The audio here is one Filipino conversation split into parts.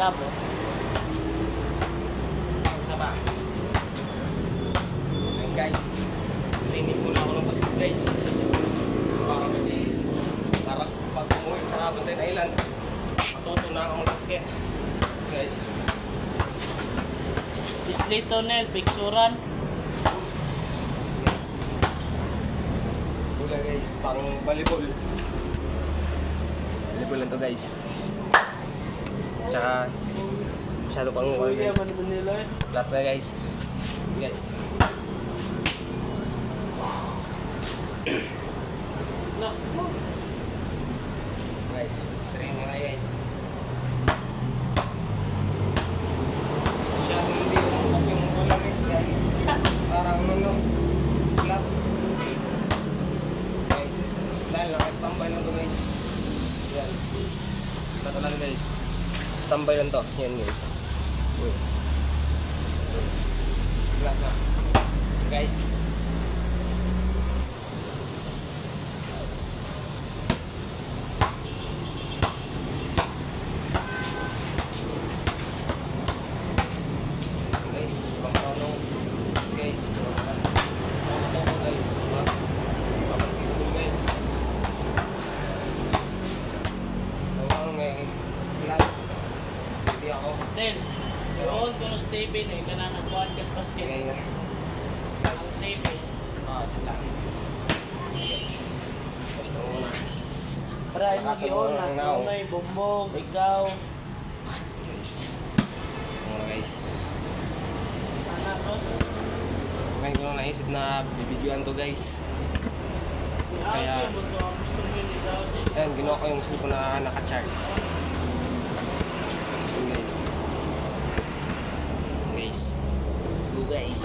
labo. Isa pa. Ayan guys. Training muna ako ng basket guys. Para pwede, para pag umuwi sa Bantayan Island, matuto na ako mag-basket. Guys. Bislito Nel, picturean. Guys. Wala guys, pang volleyball. Volleyball lang to guys. Tsaka, masyado pang guys. nila eh. Lahat na guys. Guys. Guys, train mo na guys. Masyadong hindi umukat yung bola guys dahil parang ano, flat. Guys, dahil naka-standby lang to guys. Yan. Ito talaga guys. Standby lang to. Yan guys. Guys, pangkano guys, sama na ako guys, mag papasketball guys. Nawang may plan. Hindi Nel, doon ko no Steven eh, kanang kuhan kas basket. Kaya guys, Steven. ah, chat lang. Basta. Para mo Nakasa mo giyon, ang nas now. tunay, bumbong, ikaw. Guys, muna guys. Anak ko. Ngayon ko lang naisip na bibidyoan to guys. Kaya- mo ang mo yun. Ayan, ginawa ko yung cellphone na naka-charge. Yun guys. Guys. Let's go guys.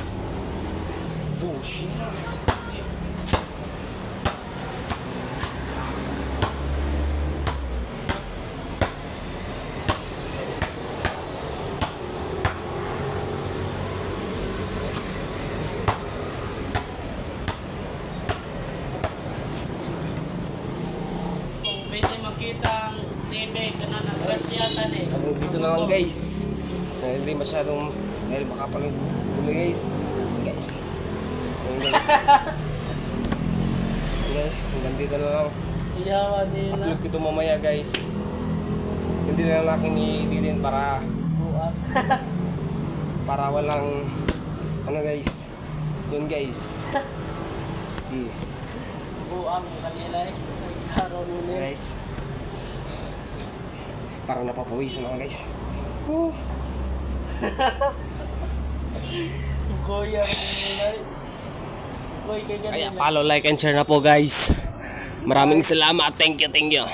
Makita ang TV, kanang nagkasyatan eh. Hanggang dito na lang guys. Dahil hindi masyadong dahil makapal yung ulo guys. Guys. Guys. Guys, hanggang dito na lang. Iyawan nila. Upload ko ito mamaya guys. Hindi na lang akin i-edit para Buat. para walang ano guys. Yun guys. Hmm. Buang kanila eh. Karon mo nila. Guys. Parang napapawisan ako guys. Woo. Kuya nila eh. Kaya kanila. follow, like, and share na po guys. Maraming salamat. Thank you, thank you.